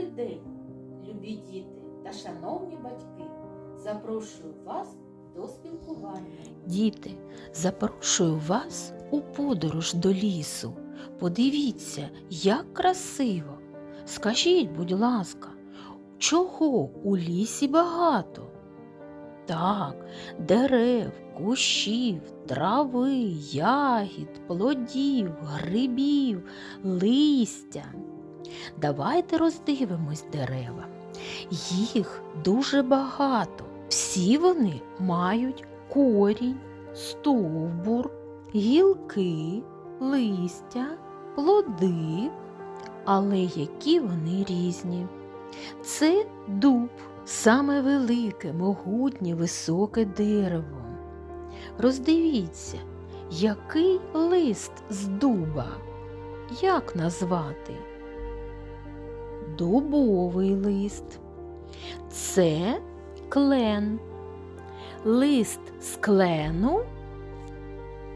Добрий день, любі діти та шановні батьки. Запрошую вас до спілкування. Діти, запрошую вас у подорож до лісу. Подивіться, як красиво. Скажіть, будь ласка, чого у лісі багато? Так, дерев, кущів, трави, ягід, плодів, грибів, листя. Давайте роздивимось дерева. Їх дуже багато. Всі вони мають корінь, стовбур, гілки, листя, плоди, але які вони різні. Це дуб, саме велике, могутнє, високе дерево. Роздивіться, який лист з дуба. Як назвати? Дубовий лист. Це клен. Лист з клену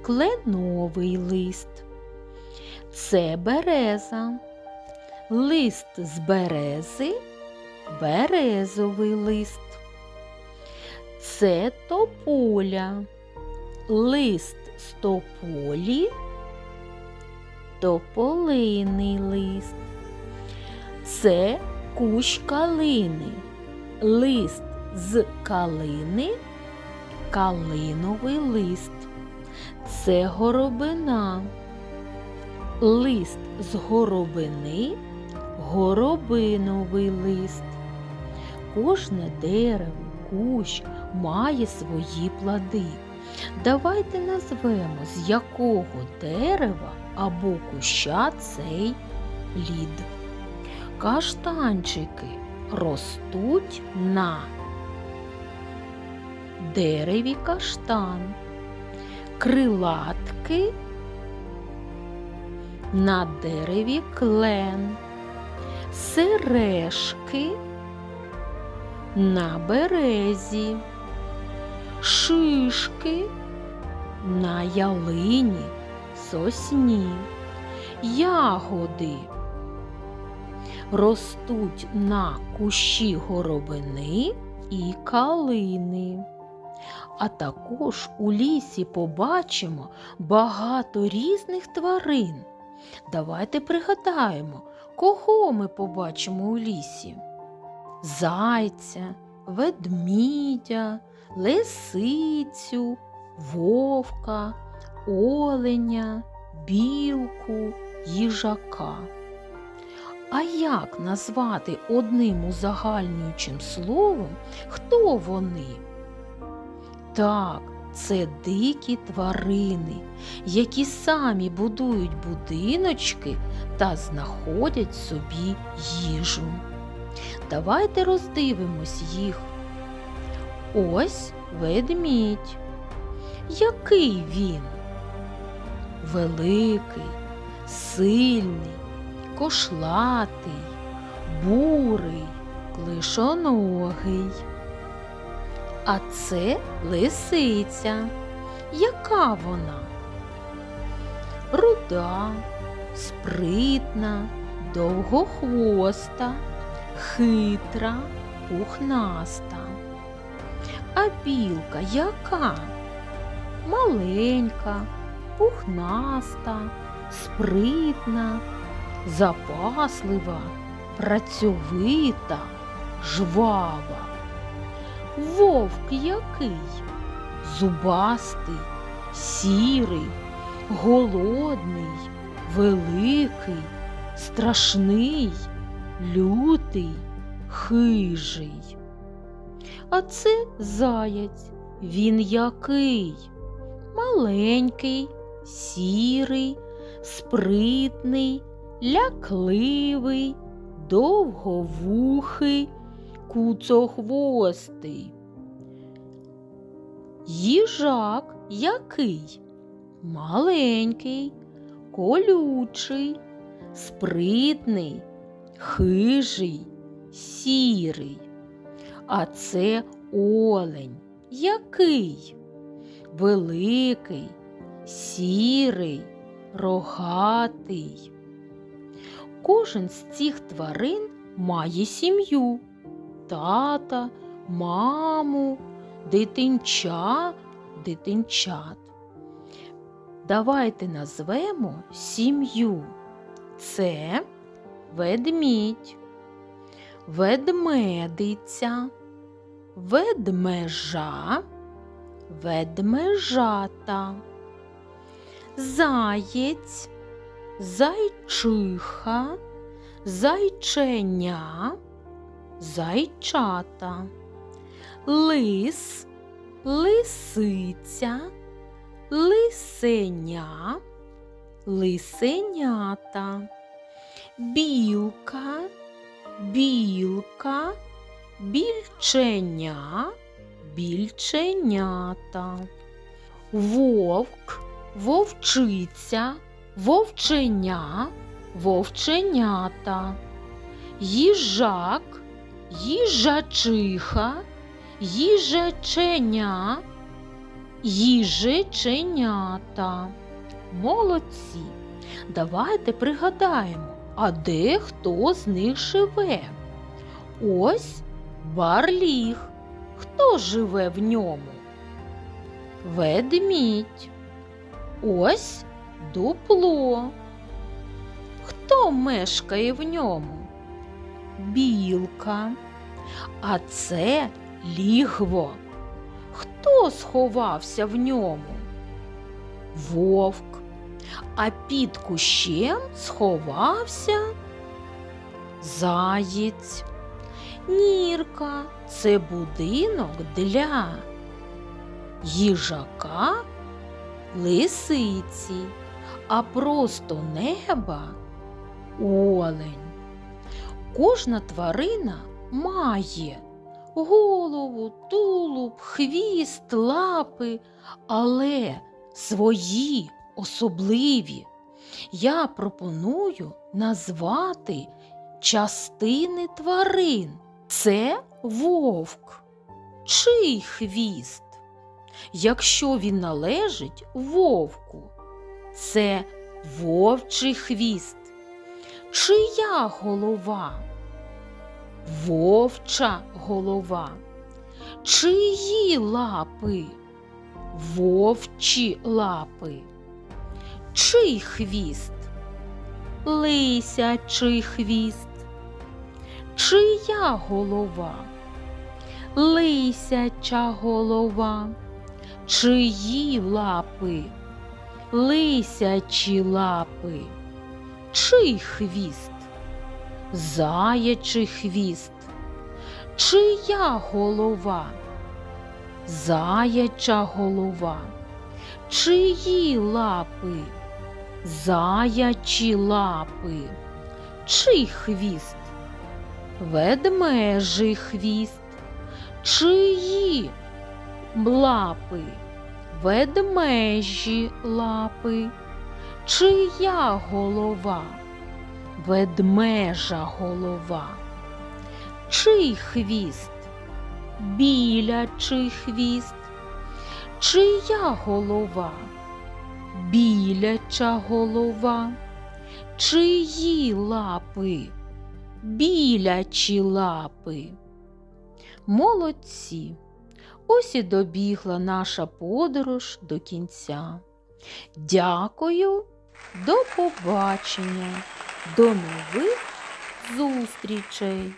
кленовий лист. Це береза. Лист з берези березовий лист. Це тополя. Лист з тополі тополиний лист. Це кущ калини. Лист з калини калиновий лист. Це горобина. Лист з горобини горобиновий лист. Кожне дерево, кущ має свої плоди. Давайте назвемо, з якого дерева або куща цей плід. Каштанчики ростуть на дереві каштан, крилатки на дереві клен, сережки на березі, шишки на ялині, сосні, ягоди ростуть на кущі горобини і калини. А також у лісі побачимо багато різних тварин. Давайте пригадаємо, кого ми побачимо у лісі: зайця, ведмідя, лисицю, вовка, оленя, білку, їжака. А як назвати одним узагальнюючим словом, хто вони? Так, це дикі тварини, які самі будують будиночки та знаходять собі їжу. Давайте роздивимось їх. Ось ведмідь. Який він? Великий, сильний, кошлатий, бурий, клишоногий. А це лисиця. Яка вона? Руда, спритна, довгохвоста, хитра, пухнаста. А білка яка? Маленька, пухнаста, спритна, запаслива, працьовита, жвава. Вовк який? Зубастий, сірий, голодний, великий, страшний, лютий, хижий. А це заяць. Він який? Маленький, сірий, спритний, лякливий, довговухий, куцохвостий. Їжак який? Маленький, колючий, спритний, хижий, сірий. А це олень. Який? Великий, сірий, рогатий. Кожен з цих тварин має сім'ю, тата, маму, дитинча, дитинчат. Давайте назвемо сім'ю. Це ведмідь, ведмедиця, ведмежа, ведмежата, заєць, зайчиха, зайченя, зайчата, лис, лисиця, лисеня, лисенята, білка, білка, більченя, більченята, вовк, вовчиця, вовченя, вовченята, їжак, їжачиха, їжаченя, їжеченята. Молодці. Давайте пригадаємо, а де хто з них живе? Ось барліг. Хто живе в ньому? Ведмідь. Ось дупло. Хто мешкає в ньому? Білка. А це лігво. Хто сховався в ньому? Вовк. А під кущем сховався заєць. Нірка це будинок для їжака, лисиці, а просто неба олень. Кожна тварина має голову, тулуб, хвіст, лапи, але свої особливі. Я пропоную назвати частини тварин. Це вовк. Чий хвіст? Якщо він належить вовку, це вовчий хвіст. Чия голова? Вовча голова. Чиї лапи? Вовчі лапи. Чий хвіст? Лисячий хвіст. Чия голова? Лисяча голова. Чиї лапи? Лисячі лапи. Чий хвіст? Заячий хвіст. Чия голова? Заяча голова. Чиї лапи? Заячі лапи. Чий хвіст? Ведмежий хвіст. Чиї лапи? Ведмежі лапи. Чия голова? Ведмежа голова. Чий хвіст? Білячий хвіст. Чия голова? Біляча голова. Чиї лапи? Білячі лапи. Молодці. Ось і добігла наша подорож до кінця. Дякую, до побачення, до нових зустрічей!